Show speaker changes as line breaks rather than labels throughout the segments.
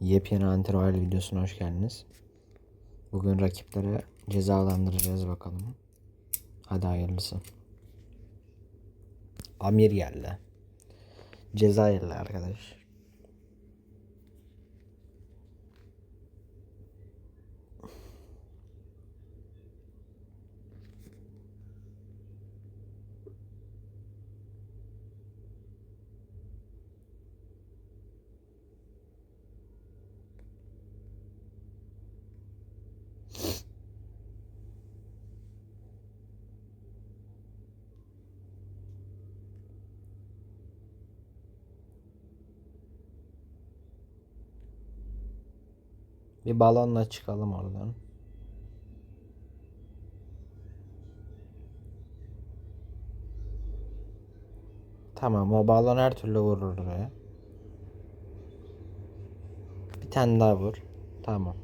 Yepyeni antiroyal videosuna hoş geldiniz. Bugün rakiplere cezalandıracağız bakalım. Hadi hayırlısı. Amir geldi. Cezayirli arkadaş. Bir balonla çıkalım oradan. Tamam o balon her türlü vurur oraya. Bir tane daha vur. Tamam.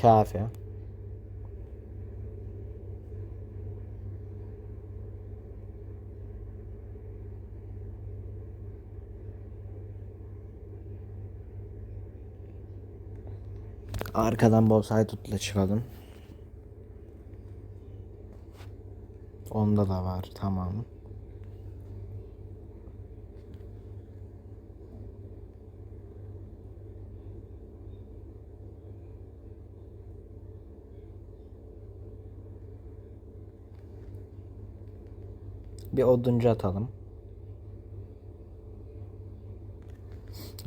Kafi. Arkadan bonsai tutla çıkalım. Onda da var. Tamam. Bir oduncu atalım.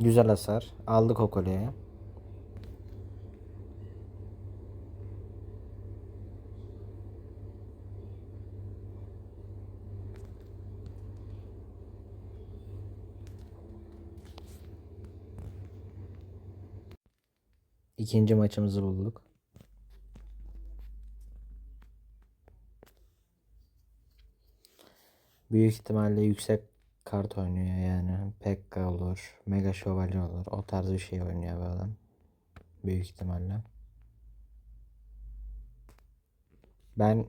Güzel hasar. Aldık o kolyeyi. İkinci maçımızı bulduk. Büyük ihtimalle yüksek kart oynuyor yani. Pekka olur, Mega Şövalye olur. O tarz bir şey oynuyor bu adam. Büyük ihtimalle. Ben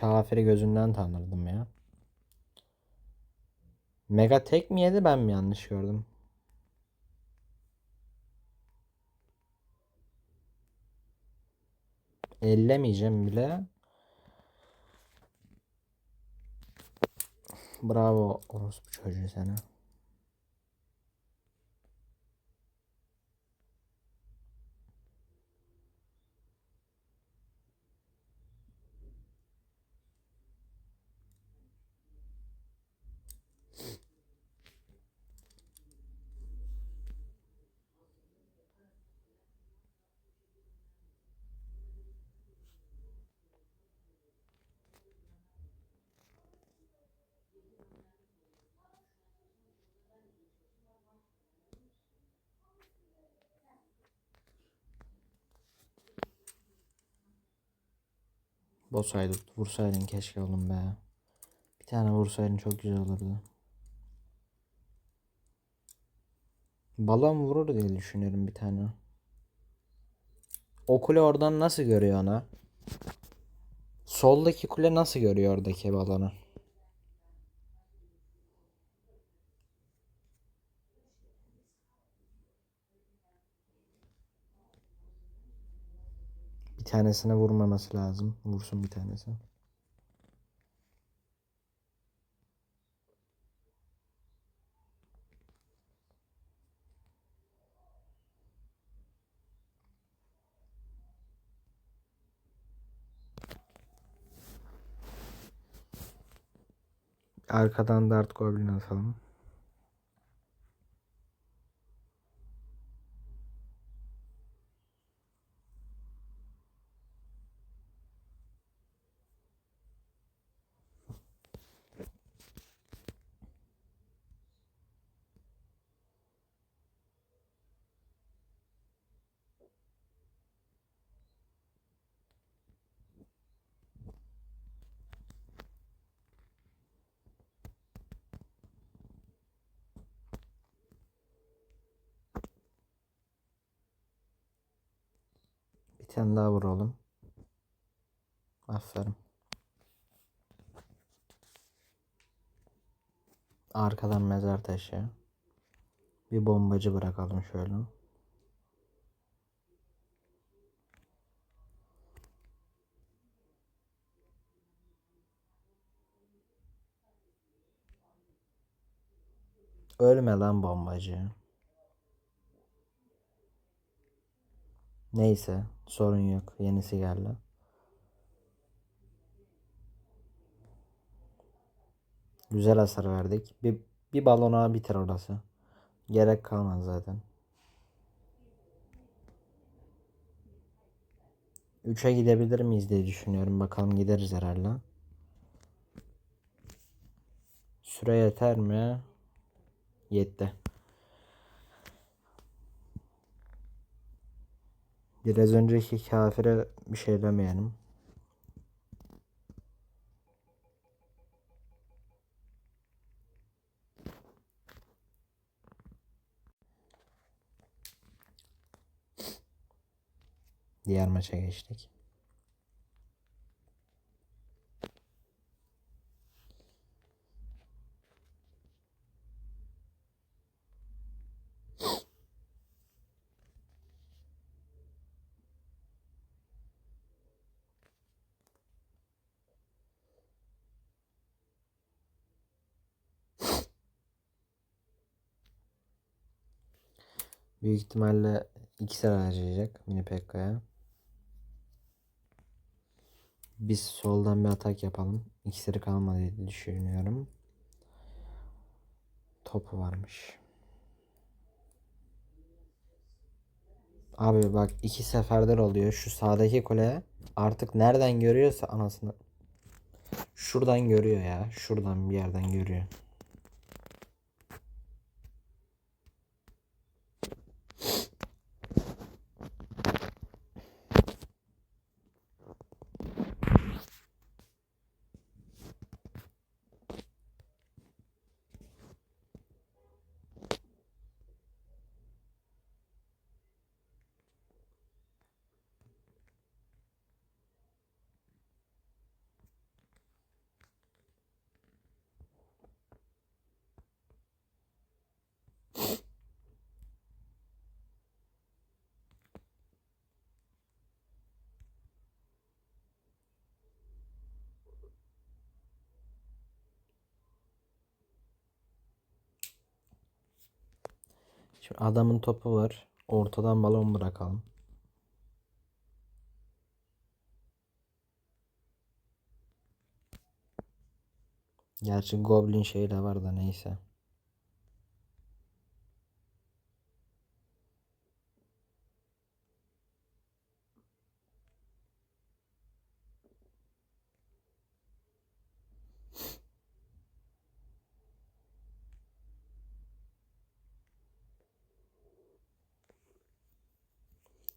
kafiri gözünden tanırdım ya. Mega tek mi yedi ben mi yanlış gördüm? Ellemeyeceğim bile. Bravo orospu çocuğu sana. Bosaydı vursaydın keşke oğlum be. Bir tane vursaydın çok güzel olurdu. Balon vurur diye düşünüyorum bir tane. O kule oradan nasıl görüyor ona? Soldaki kule nasıl görüyor oradaki balonu? Tanesine vurmaması lazım. Vursun bir tanesi. Arkadan Dart Goblin atalım. tane daha vur oğlum. Aferin. Arkadan mezar taşı. Bir bombacı bırakalım şöyle. Ölme lan bombacı. Neyse sorun yok. Yenisi geldi. Güzel hasar verdik. Bir, bir balona biter orası. Gerek kalmaz zaten. 3'e gidebilir miyiz diye düşünüyorum. Bakalım gideriz herhalde. Süre yeter mi? Yetti. Biraz önceki kafire bir şey demeyelim. Diğer maça geçtik. Büyük ihtimalle ikisi harcayacak mini Pekka'ya. Biz soldan bir atak yapalım. İksiri kalmadı diye düşünüyorum. Topu varmış. Abi bak iki seferdir oluyor. Şu sağdaki kule artık nereden görüyorsa anasını. Şuradan görüyor ya. Şuradan bir yerden görüyor. Şimdi adamın topu var. Ortadan balon bırakalım. Gerçi Goblin şey de var da neyse.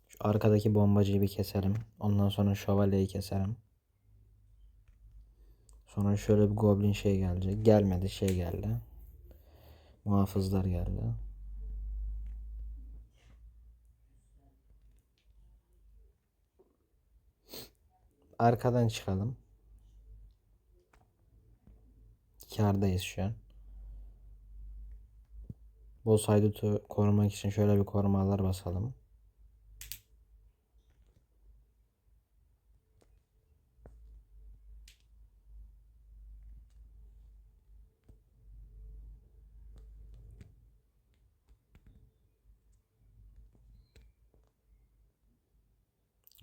Şu arkadaki bombacıyı bir keselim. Ondan sonra şövalyeyi keserim. Sonra şöyle bir goblin şey gelecek. Gelmedi şey geldi. Muhafızlar geldi. Arkadan çıkalım. Kardayız şu an. Boss haydut'u korumak için şöyle bir korumalar basalım.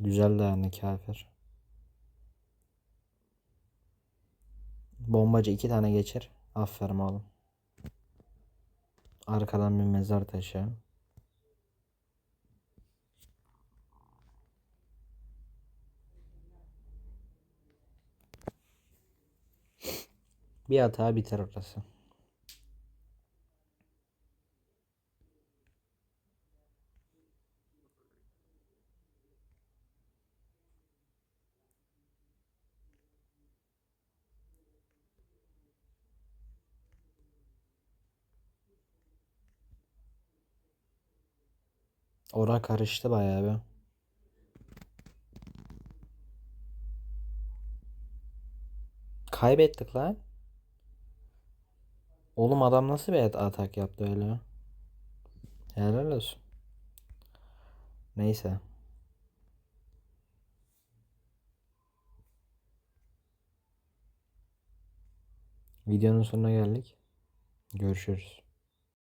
Güzel de yani kafir. Bombacı iki tane geçir. Aferin oğlum. Arkadan bir mezar taşı. Bir hata biter orası. Ora karıştı bayağı bir. Kaybettik lan. Oğlum adam nasıl bir atak yaptı öyle? Helal olsun. Neyse. Videonun sonuna geldik. Görüşürüz.